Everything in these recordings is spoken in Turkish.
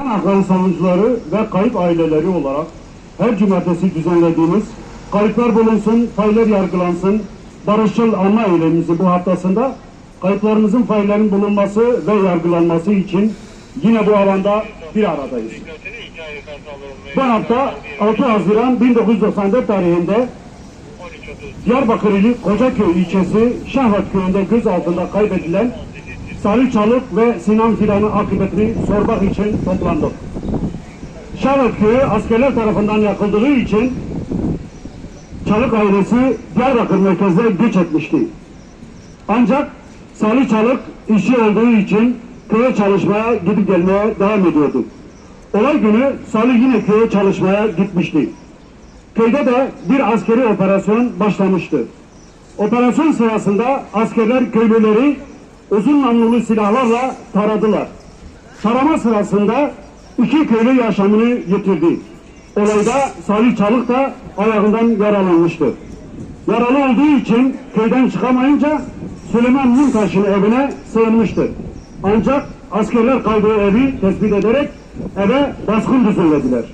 Hakları savunucuları ve kayıp aileleri olarak her cumartesi düzenlediğimiz kayıplar bulunsun, failler yargılansın, barışçıl anma eylemimizin bu haftasında kayıplarımızın faillerin bulunması ve yargılanması için yine bu alanda bir aradayız. Bu hafta 6 Haziran 1994 tarihinde Diyarbakır ili Kocaköy ilçesi Şahvat köyünde gözaltında kaybedilen Salih Çalık ve Sinan Fidan'ın akıbetini sormak için toplandık. Şahvat köyü askerler tarafından yakıldığı için Çalık ailesi Diyarbakır merkezine göç etmişti. Ancak Salih Çalık işi olduğu için köye çalışmaya gidip gelmeye devam ediyordu. Olay günü Salih yine köye çalışmaya gitmişti. Köyde de bir askeri operasyon başlamıştı. Operasyon sırasında askerler köylüleri uzun namlulu silahlarla taradılar. Tarama sırasında iki köylü yaşamını yitirdi. Olayda Salih Çalık da ayağından yaralanmıştı. Yaralı olduğu için köyden çıkamayınca Süleyman Muntaş'ın evine sığınmıştı. Ancak askerler kaldığı evi tespit ederek eve baskın düzenlediler.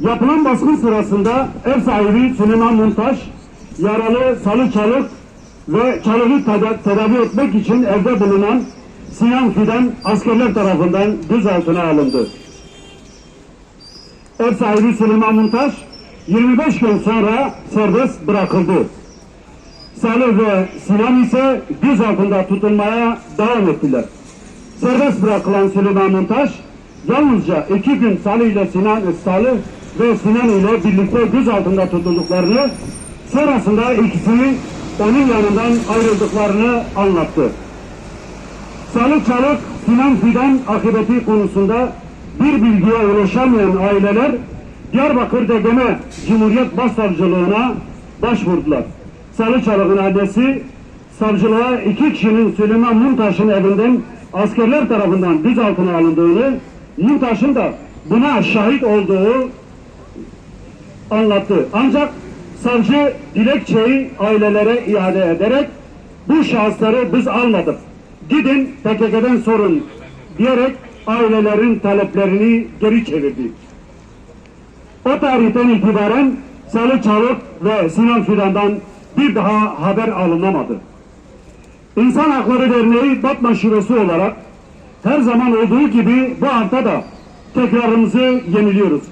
Yapılan baskın sırasında ev sahibi Süleyman Muntaş, yaralı Salı Çalık ve teda- tedavi etmek için evde bulunan Sinan Fidan askerler tarafından gözaltına alındı. Ev sahibi Süleyman Muntaş 25 gün sonra serbest bırakıldı. Salih ve Sinan ise gözaltında tutulmaya devam ettiler. Serbest bırakılan Süleyman Muntaş yalnızca iki gün Salih ile Sinan Salih ve Sinan ile birlikte gözaltında tutulduklarını sonrasında ikisinin onun yanından ayrıldıklarını anlattı. Salih Çalık, Sinan Fidan akıbeti konusunda bir bilgiye ulaşamayan aileler Diyarbakır Degeme Cumhuriyet Başsavcılığına başvurdular. Salih Çalık'ın annesi savcılığa iki kişinin Süleyman Muntaş'ın evinden askerler tarafından gözaltına alındığını, Muntaş'ın da buna şahit olduğu anlattı. Ancak savcı dilekçeyi ailelere iade ederek bu şahısları biz almadık. Gidin PKK'den sorun diyerek ailelerin taleplerini geri çevirdi. O tarihten itibaren Salih Çalık ve Sinan Fidan'dan bir daha haber alınamadı. İnsan Hakları Derneği Batman Şubesi olarak her zaman olduğu gibi bu hafta da tekrarımızı yeniliyoruz.